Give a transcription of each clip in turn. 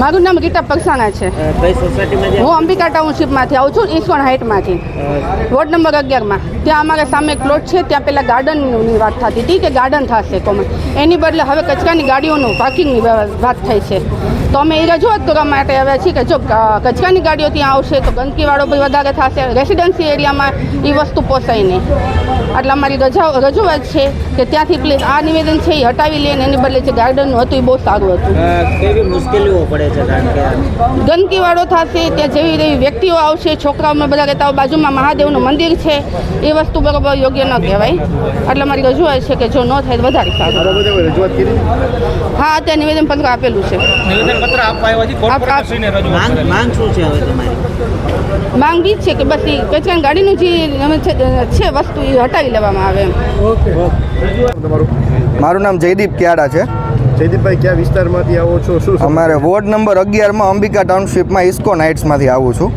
મારું નામ રીટા પક્ષાણા છે. હું અંબિકા ટાઉનશીપમાંથી આવું છું ઈસ્કોન હાઇટમાંથી વોર્ડ નંબર અગિયારમાં. ત્યાં અમારા સામે એક પ્લોટ છે ત્યાં પહેલાં ગાર્ડનની વાત થતી હતી કે ગાર્ડન થશે કોમન. એની બદલે હવે કચરાની ગાડીઓનું પાર્કિંગની વાત થઈ છે. તો અમે એ રજૂઆત કરવા માટે આવ્યા છીએ કે જો કચરાની ગાડીઓ ત્યાં આવશે તો ગંદકીવાળો બી વધારે થશે. રેસિડેન્સી એરિયામાં એ વસ્તુ પોસાય નહીં. એટલે અમારી રજા રજૂઆત છે કે ત્યાંથી પ્લીઝ આ નિવેદન છે એ હટાવી લે એની બદલે જે ગાર્ડનનું હતું એ બહુ સારું હતું. કેવી મુશ્કેલીઓ પડે છે કારણ કે ગંદકીવાળો થશે ત્યાં જેવી રહી વ્યક્તિઓ આવશે છોકરાઓને બધા કહેતા હોય, બાજુમાં મહાદેવનું મંદિર છે. એ વસ્તુ બરોબર યોગ્ય ન કહેવાય. એટલે મારી રજૂઆત છે કે જો ન થાય તો વધારે સારું. હા અત્યારે નિવેદન પત્ર આપેલું છે. નિવેદન પત્ર આપવા આવ્યા છે માંગ શું છે હવે તમારી? માંગ બી જ છે કે બસ એ કચરાની ગાડીનું જે છે વસ્તુ એ હટાવી લેવામાં આવે એમ. ઓકે. મારું નામ જયદીપ ક્યાડા છે. જયદીપભાઈ, કયા વિસ્તારમાંથી આવો છો? શું અમારે વોર્ડ નંબર અગિયારમાં અંબિકા ટાઉનશીપમાં ઇસ્કોન હાઇટ્સમાંથી આવું છું.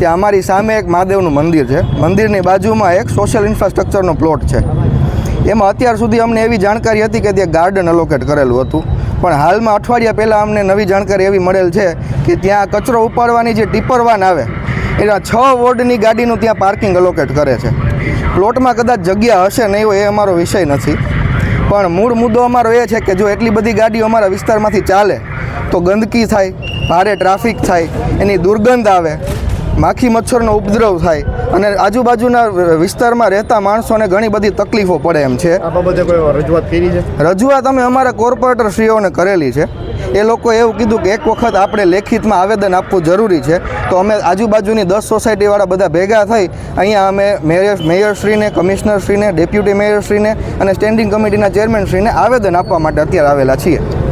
ત્યાં અમારી સામે એક મહાદેવનું મંદિર છે. મંદિરની બાજુમાં એક સોશિયલ ઇન્ફ્રાસ્ટ્રક્ચરનો પ્લોટ છે. એમાં અત્યાર સુધી અમને એવી જાણકારી હતી કે ત્યાં ગાર્ડન અલોકેટ કરેલું હતું. પણ હાલમાં અઠવાડિયા પહેલાં અમને નવી જાણકારી એવી મળેલ છે કે ત્યાં કચરો ઉપાડવાની જે ટીપર વાન આવે, એના છ વોર્ડની ગાડીનું ત્યાં પાર્કિંગ અલોકેટ કરે છે. પ્લોટમાં કદાચ જગ્યા હશે નહીં હોય એ અમારો વિષય નથી. પણ મૂળ મુદ્દો અમારો એ છે કે જો એટલી બધી ગાડીઓ અમારા વિસ્તારમાંથી ચાલે તો ગંદકી થાય ભારે ટ્રાફિક થાય એની દુર્ગંધ આવે માખી મચ્છરનો ઉપદ્રવ થાય અને આજુબાજુના વિસ્તારમાં રહેતા માણસોને ઘણી બધી તકલીફો પડે એમ છે. આ બાબતે કોઈ રજૂઆત કરી છે? રજૂઆત અમે અમારા કોર્પોરેટર શ્રીઓને કરેલી છે. એ લોકોએ એવું કીધું કે એક વખત આપણે લેખિતમાં આવેદન આપવું જરૂરી છે. તો અમે આજુબાજુની દસ સોસાયટીવાળા બધા ભેગા થઈ અહીંયા અમે મેયર, મેયરશ્રીને, કમિશનરશ્રીને, ડેપ્યુટી મેયરશ્રીને અને સ્ટેન્ડિંગ કમિટીના ચેરમેનશ્રીને આવેદન આપવા માટે અત્યારે આવેલા છીએ.